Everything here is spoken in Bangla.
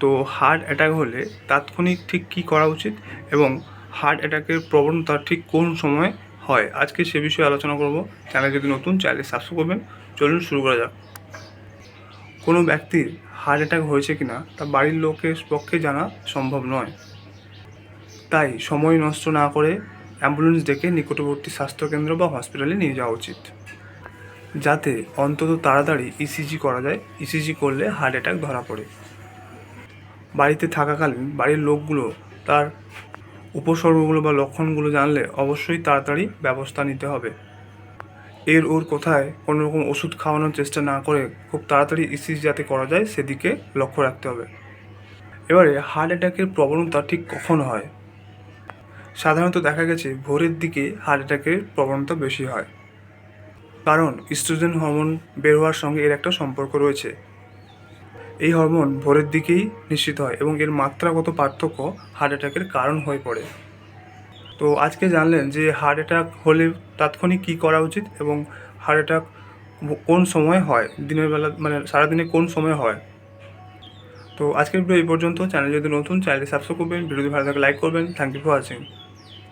তো হার্ট অ্যাটাক হলে তাৎক্ষণিক ঠিক কী করা উচিত এবং হার্ট অ্যাটাকের প্রবণতা ঠিক কোন সময় হয়? আজকে সে বিষয়ে আলোচনা করব। চ্যানেল যদি নতুন চ্যানেল সাবস্ক্রাইব করবেন। চলুন শুরু করা যাক। কোনো ব্যক্তির হার্ট অ্যাটাক হয়েছে কিনা তা বাড়ির লোকের পক্ষে জানা সম্ভব নয়। তাই সময় নষ্ট না করে অ্যাম্বুলেন্স ডেকে নিকটবর্তী স্বাস্থ্যকেন্দ্র বা হসপিটালে নিয়ে যাওয়া উচিত। যাতে অন্তত তাড়াতাড়ি ইসিজি করা যায়। ইসিজি করলে হার্ট অ্যাটাক ধরা পড়ে। বাড়িতে থাকাকালীন বাড়ির লোকগুলো তার উপসর্গগুলো বা লক্ষণগুলো জানলে অবশ্যই তাড়াতাড়ি ব্যবস্থা নিতে হবে। এর ওর কোথায় কোনো রকম ওষুধ খাওয়ানোর চেষ্টা না করে খুব তাড়াতাড়ি ইসিজি যাতে করা যায় সেদিকে লক্ষ্য রাখতে হবে। এবারে হার্ট অ্যাটাকের প্রবণতা ঠিক কখন হয়? সাধারণত দেখা গেছে ভোরের দিকে হার্ট অ্যাটাকের প্রবণতা বেশি হয়। কারণ ইস্ট্রোজেন হরমোন বের হওয়ার সঙ্গে এর একটা সম্পর্ক রয়েছে। এই হরমোন ভোরের দিকেই নিশ্চিত হয় এবং এর মাত্রাগত পার্থক্য হার্ট অ্যাটাকের কারণ হয়ে পড়ে। তো আজকে জানলেন যে হার্ট অ্যাটাক হলে তাৎক্ষণিক কী করা উচিত এবং হার্ট অ্যাটাক কোন সময় হয়? দিনের বেলা মানে সারাদিনে কোন সময় হয়? তো আজকের ভিডিও এই পর্যন্ত। চ্যানেল যদি নতুন চ্যানেলটি সাবস্ক্রাইব করবেন। ভিডিওটি ভালো লাগে লাইক করবেন। Thank you for watching